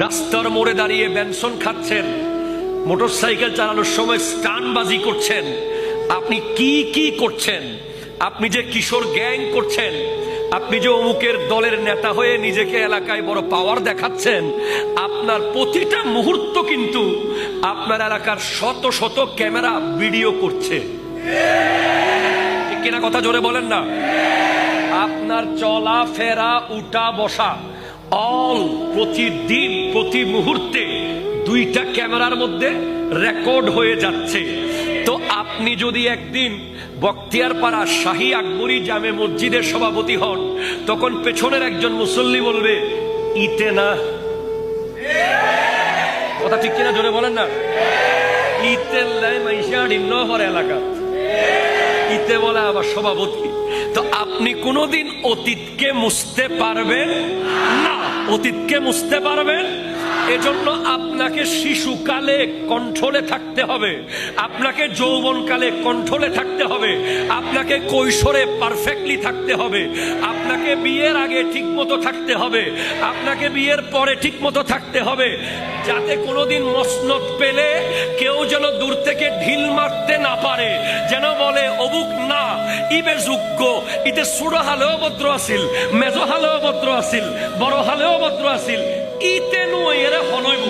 রাস্তার মোড়ে দাঁড়িয়ে বেনসন খাচ্ছেন। মোটরসাইকেল চালানোর সময় স্টানবাজি করছেন। আপনি কি কি করছেন? আপনি যে কিশোর গ্যাং করছেন। আপনি যে অমুকের দলের নেতা হয়ে নিজেকে এলাকায় বড় পাওয়ার দেখাচ্ছেন। আপনার প্রতিটা মুহূর্ত কিন্তু আপনার এলাকার শত শত ক্যামেরা ভিডিও করছে। ঠিক কথা জোরে বলেন না? আপনার চলা ফেরা উঠা বসা অল প্রতিদিন, প্রতি মুহূর্তে দুইটা ক্যামেরার মধ্যে রেকর্ড হয়ে যাচ্ছে। তো আপনি যদি একদিন বক্তিয়ারপাড়া শাহী আকবরী জামে মসজিদের সভাপতি হন, তখন পেছনের একজন মুসল্লি বলবে, ইতে না। কথা ঠিক কিনা জোরে বলেন না? ইতে এলাকা। ইতে বলে আবার সভাপতি। তো আপনি কোনোদিন অতীতকে মুছতে পারবেন না। অতীতকে মুছতে পারবেন? এজন্য আপনাকে শিশুকালে কন্ট্রোলে থাকতে হবে। আপনাকে যৌবনকালে কন্ট্রোলে থাকতে হবে। আপনাকে কৈশোরে পারফেক্টলি থাকতে হবে। আপনাকে বিয়ের আগে ঠিকমতো থাকতে হবে। আপনাকে বিয়ের পরে ঠিকমতো থাকতে হবে। যাতে কোনোদিন মসনদ পেলে কেউ যেন দূর থেকে ঢিল মারতে না পারে। যেন বলে অবুক না ইবে যোগ্য ইতে ছোট হালেও ভদ্র আছিল, মেজ হালেও ভদ্র আছিল, বড় হালেও ভদ্র আছিল, ইতে নু এরে হনইব